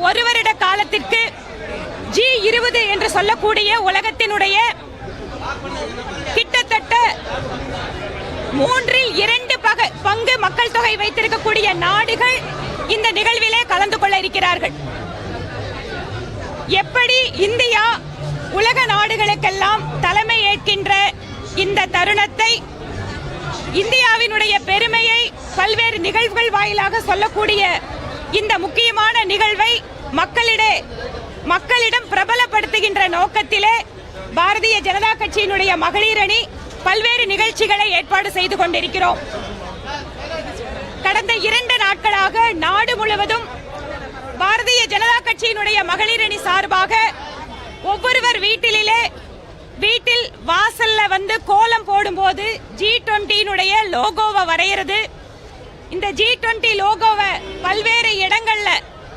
ஒரு வருட காலத்திற்கு ஜி இருபது என்று சொல்லக்கூடிய உலகத்தினுடைய கிட்டத்தட்ட மூன்றில் இரண்டு பக- பங்கு மக்கள் தொகை வைத்திருக்கக்கூடிய நாடுகள் இந்த நிகழ்விலே கலந்து கொள்ள இருக்கிறார்கள். எப்படி இந்தியா உலக நாடுகளுக்கெல்லாம் தலைமை ஏற்கின்ற இந்த தருணத்தை இந்தியாவினுடைய பெருமையை பல்வேறு நிகழ்வுகள் வாயிலாக சொல்லக்கூடிய இந்த முக்கியமான நிகழ்வை மக்களிடே மக்களிடம் பிரபலப்படுத்துகின்ற நோக்கத்திலே பாரதிய ஜனதா கட்சியினுடைய மகளிர் அணி பல்வேறு நிகழ்ச்சிகளை ஏற்பாடு செய்து கொண்டிருக்கிறோம். கடந்த இரண்டு நாட்களாக நாடு முழுவதும் பாரதிய ஜனதா கட்சியினுடைய மகளிர் அணி சார்பாக ஒவ்வொருவர் வீட்டிலே வீட்டில் வாசல்ல வந்து கோலம் போடும்போது ஜி டுவெண்ட்டினுடைய லோகோவை வரைகிறது இந்த ஜி டுவெண்ட்டி லோகோவை பல்வேறு இடங்கள்ல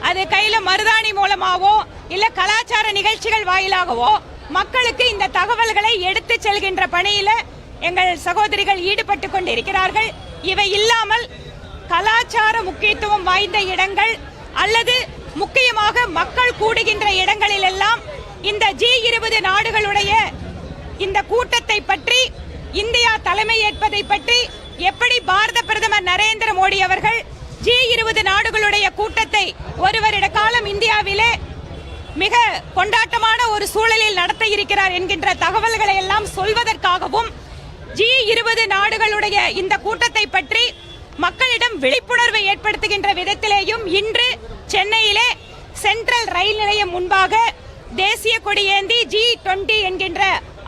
அது கையில மருதாணி மூலமாகவோ இல்ல கலாச்சார நிகழ்ச்சிகள் வாயிலாகவோ மக்களுக்கு இந்த தகவல்களை எடுத்து செல்கின்ற பணியில எங்கள் சகோதரிகள் ஈடுபட்டு கொண்டிருக்கிறார்கள். இவை இல்லாமல் கலாச்சார முக்கியத்துவம் வாய்ந்த இடங்கள் அல்லது முக்கியமாக மக்கள் கூடுகின்ற இடங்களில் எல்லாம் இந்த ஜி இருபது நாடுகளுடைய இந்த கூட்டத்தை பற்றி இந்தியா தலைமை ஏற்பதை பற்றி எப்படி பாரத பிரதமர் நரேந்திர மோடி அவர்கள் ஜி இருபது நாடுகளுடைய கூட்டத்தை ஒரு வருட காலம் இந்தியாவிலே மிக கொண்டாட்டமான ஒரு சூழலில் நடத்த இருக்கிறார் என்கின்ற தகவல்களை எல்லாம் சொல்வதற்காகவும் ஜி இருபது நாடுகளுடைய இந்த கூட்டத்தை பற்றி மக்களிடம் விழிப்புணர்வை ஏற்படுத்துகின்ற விதத்திலேயும் இன்று சென்னையிலே சென்ட்ரல் ரயில் நிலையம் முன்பாக தேசிய கொடியேந்தி ஜி டுவெண்டி என்கின்ற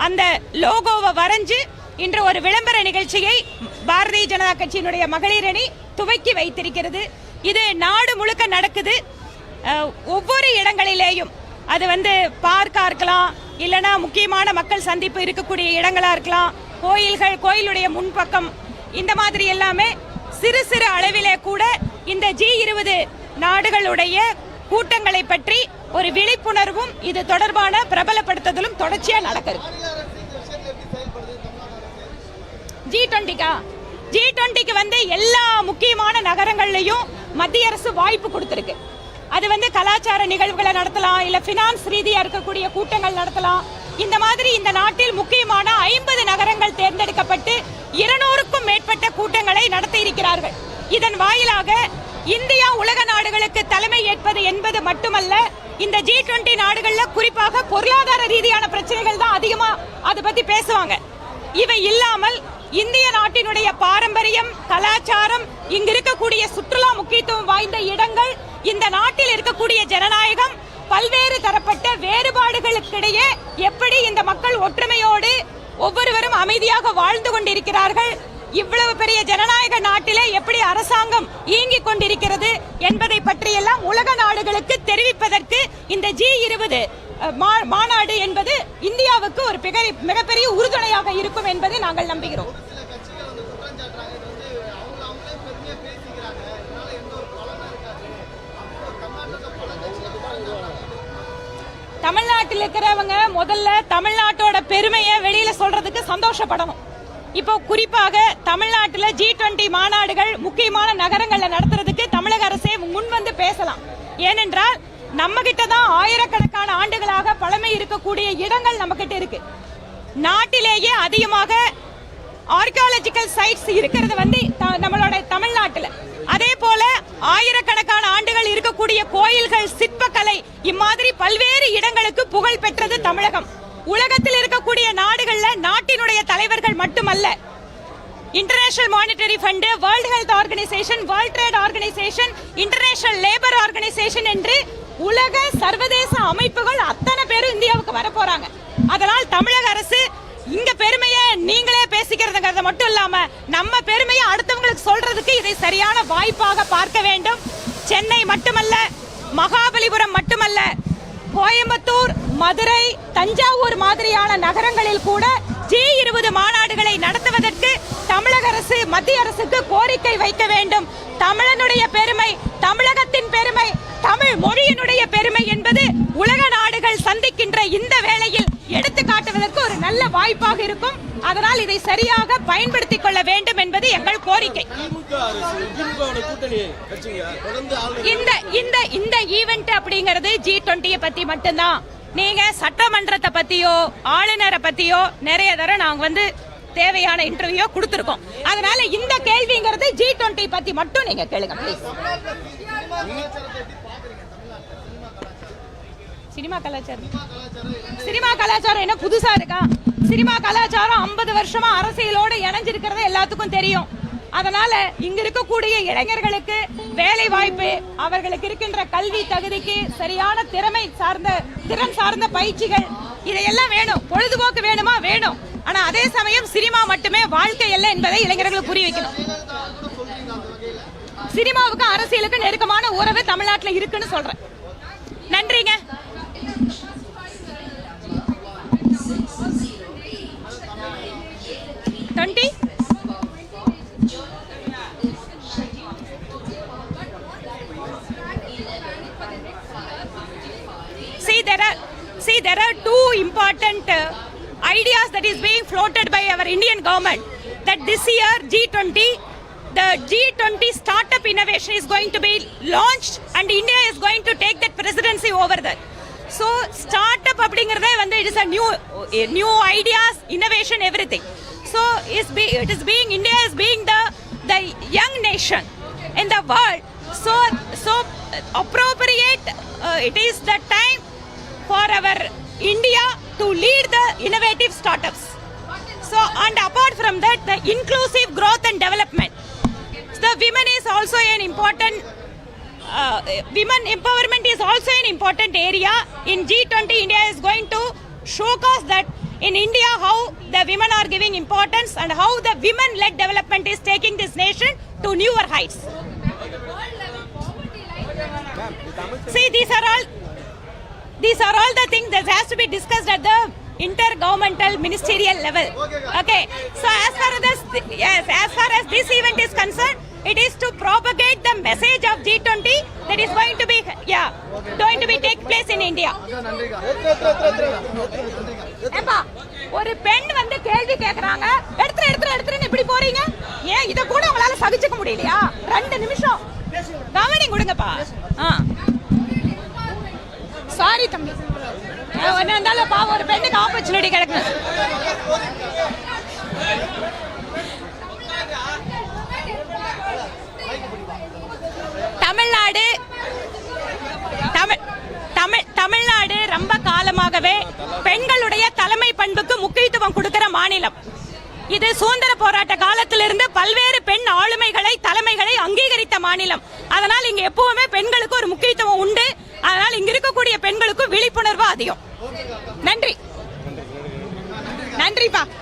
அந்த லோகோவை வரைஞ்சு இன்று ஒரு விளம்பர நிகழ்ச்சியை பாரதிய ஜனதா கட்சியினுடைய மகளிரணி துவக்கி வைத்திருக்கிறது. இது நாடு முழுக்க நடக்குது. ஒவ்வொரு இடங்களிலேயும் அது வந்து பார்க்கா இருக்கலாம் இல்லைனா முக்கியமான மக்கள் சந்திப்பு இருக்கக்கூடிய இடங்களாக இருக்கலாம் கோயில்கள் கோயிலுடைய முன்பக்கம் இந்த மாதிரி எல்லாமே சிறு சிறு அளவிலே கூட இந்த ஜி இருபது நாடுகளுடைய கூட்டங்களை பற்றி ஒரு விழிப்புணர்வும் இது தொடர்பான பிரபலப்படுத்துதலும் தொடர்ச்சியாக நடக்கிறது ஜி டுவெண்ட்டிக்கா? ஜி டுவெண்ட்டிக்கு வந்து எல்லா முக்கியமான நகரங்கள்லையும் மத்திய அரசு வாய்ப்பு கொடுத்துருக்கு. அது வந்து கலாச்சார நிகழ்வுகளை நடத்தலாம் இல்லை ஃபினான்ஸ் ரீதியாக இருக்கக்கூடிய கூட்டங்கள் நடத்தலாம். இந்த மாதிரி இந்த நாட்டில் முக்கியமான ஐம்பது நகரங்கள் தேர்ந்தெடுக்கப்பட்டு இருநூறுக்கும் மேற்பட்ட கூட்டங்களை நடத்த இருக்கிறார்கள். இதன் வாயிலாக இந்தியா உலக நாடுகளுக்கு தலைமை ஏற்பது என்பது மட்டுமல்ல இந்த ஜி டுவெண்ட்டி நாடுகள்ல குறிப்பாக பொருளாதார ரீதியான பிரச்சனைகள் தான் அதிகமா அதை பத்தி பேசுவாங்க. இவை இல்லாமல் இந்திய நாட்டினுடைய பாரம்பரியம் கலாச்சாரம் இங்கு இருக்கக்கூடிய சுற்றுலா முக்கியத்துவம் வாய்ந்த இடங்கள் இந்த நாட்டில் இருக்கக்கூடிய ஜனநாயகம் பல்வேறு தரப்பட்ட வேறுபாடுகளுக்கிடையே எப்படி இந்த மக்கள் ஒற்றுமையோடு ஒவ்வொருவரும் அமைதியாக வாழ்ந்து கொண்டிருக்கிறார்கள் இவ்வளவு பெரிய ஜனநாயக நாட்டிலே எப்படி அரசாங்கம் இயங்கிக் கொண்டிருக்கிறது என்பதை பற்றியெல்லாம் உலக நாடுகளுக்கு தெரிவிப்பதற்கு இந்த ஜி இருபது மாநாடு என்பது இந்தியாவுக்கு ஒரு மிக- மிகப்பெரிய உறுதுணையாக இருக்கும் என்பதை நாங்கள் நம்புகிறோம். தமிழ்நாட்டில் இருக்கிறவங்க முதல்ல தமிழ்நாட்டோட பெருமையை வெளியில சொல்றதுக்கு சந்தோஷப்படணும். இப்போ குறிப்பாக தமிழ்நாட்டில் ஜி டுவெண்ட்டி மாநாடுகள் முக்கியமான நகரங்கள்ல நடத்துறதுக்கு தமிழக அரசே முன் வந்து பேசலாம். ஏனென்றால் நம்ம கிட்ட தான் ஆயிரக்கணக்கான ஆண்டுகளாக பழமை இருக்கக்கூடிய இடங்கள் நம்ம கிட்ட இருக்கு. நாட்டிலேயே அதிகமாக ஆர்கியாலஜிக்கல் சைட்ஸ் இருக்கிறது வந்து த- நம்மளோட தமிழ்நாட்டுல. அதே போல ஆயிரக்கணக்கான ஆண்டுகள் இருக்கக்கூடிய கோயில்கள் சிற்பக்கலை இம்மாதிரி பல்வேறு இடங்களுக்கு புகழ் பெற்றது தமிழகம். உலகத்தில் இருக்கக்கூடிய நாடுகள்ல நாட்டினுடைய தலைவர்கள் மட்டுமல்ல. International monetary fund world health organisation world trade organisation international labour organisation என்று உலக சர்வதேச அமைப்புகள் அத்தனை பேரும் இந்தியாவுக்கு வர போறாங்க. அதனால் தமிழக அரசு இங்க பெருமையை நீங்களே பேசிக்கிறதுங்கிறது மட்டும் இல்லாம நம்ம பெருமையை அடுத்தவங்களுக்கு சொல்றதுக்கு இதை சரியான வாய்ப்பாக பார்க்க வேண்டும். சென்னை மட்டுமல்ல மகாபலிபுரம் மட்டுமல்ல கோயம்புத்தூர் மதுரை தஞ்சாவூர் மாதிரியான நகரங்களில் கூட ஜி இருபது மாநாடுகளை நடத்துவதற்கு தமிழக அரசு மத்திய அரசுக்கு கோரிக்கை வைக்க வேண்டும். தமிழனுடைய பெருமை தமிழகத்தின் பெருமை தமிழ் மொழியினுடைய பெருமை என்பது உலக நாடுகள் சந்திக்கின்ற இந்த வேளையில் எடுத்து காட்டுவதற்கு ஒரு நல்ல வாய்ப்பாக இருக்கும். அதனால் இதை சரியாக பயன்படுத்திக் கொள்ள வேண்டும் என்பது எங்கள் கோரிக்கை. இந்த இந்த இந்த ஈவெண்ட் அப்படிங்கிறது ஜி டுவெண்ட்டிய பத்தி மட்டும்தான். நீங்க சட்டமன்றத்தை பத்தியோ ஆளுநரை பத்தியோ நிறைய தடவை நாங்க வந்து தேவையான இன்டர்வியூ கொடுத்திருக்கோம். அதனால இந்த கேள்விங்கிறது ஜி டுவெண்ட்டி பத்தி மட்டும் நீங்க கேளுங்க ப்ளீஸ் சினிமா கலாச்சாரம். சினிமா கலாச்சாரம் என்ன புதுசா இருக்கா? சினிமா கலாச்சாரம் 50 வருஷமா அரசியலோட இணைஞ்சிருக்கிறது எல்லாத்துக்கும் தெரியும். அதனால இங்க இருக்கக்கூடிய இளைஞர்களுக்கு வேலை வாய்ப்பு அவர்களுக்கு இருக்கின்ற கல்வி தகுதிக்கு சரியான திறமை சார்ந்த திறன் சார்ந்த பயிற்சிகள் இதையெல்லாம் வேணும். பொழுதுபோக்கு வேணுமா? வேணும். ஆனா அதே சமயம் சினிமா மட்டுமே வாழ்க்கை அல்ல என்பதை இளைஞர்களுக்கு புரிய வைக்கணும். சினிமாவுக்கும் அரசியலுக்கும் நெருக்கமான உறவு தமிழ்நாட்டுல இருக்குன்னு சொல்றேன். நன்றிங்க. There are two important uh, ideas that is being floated by our Indian government. That this year G20, the G20 startup innovation is going to be launched, and India is going to take that presidency over there. So startup அப்படிங்கறதே வந்து it is a new new ideas, innovation, everything. So is be, it is being India is being the the young nation in the world. So so appropriate. Uh, it is the time for our India to lead the innovative startups. So, and apart from that, the inclusive growth and development. The women is also an important. Uh, women empowerment is also an important area. In G20, India is going to showcase that in India how the women are giving importance and how the women-led development is taking this nation to newer heights. See, these are all these are all the things that has to be discussed at the intergovernmental ministerial level okay so as far as this, yes as far as this event is concerned it is to propagate the message of g20 that is going to be yeah going to be take place in india ஏப்பா ஒரு பெண் வந்து கேள்வி கேக்குறாங்க எடுத்துரு எடுத்துரு எடுத்துருன்னு இப்படி போறீங்க ஏன் இத கூட உங்களால சகிச்சுக்க முடியலையா ரெண்டு நிமிஷம் கவனிங் கொடுங்கப்பா ஆ சாரி தம்பி. என்ன இருந்தாலும் பாவம் ஒரு பெண்ணுக்கு ஆப்பர்ச்சுனிட்டி கிடைக்கும் தமிழ்நாடு தமிழ் தமிழ் தமிழ்நாடு ரொம்ப காலமாகவே பெண்களுடைய தலைமை பண்புக்கு முக்கியத்துவம் கொடுக்கிற மாநிலம். இது சுதந்திர போராட்ட காலத்திலிருந்து பல்வேறு பெண் ஆளுமைகளை தலைமைகளை அங்கீகரித்த மாநிலம். அதனால் இங்க எப்பவுமே பெண்களுக்கு ஒரு முக்கியத்துவம் உண்டு. அதனால் இங்க இருக்கக்கூடிய பெண்களுக்கும் விழிப்புணர்வு அதிகம். நன்றி. நன்றிப்பா.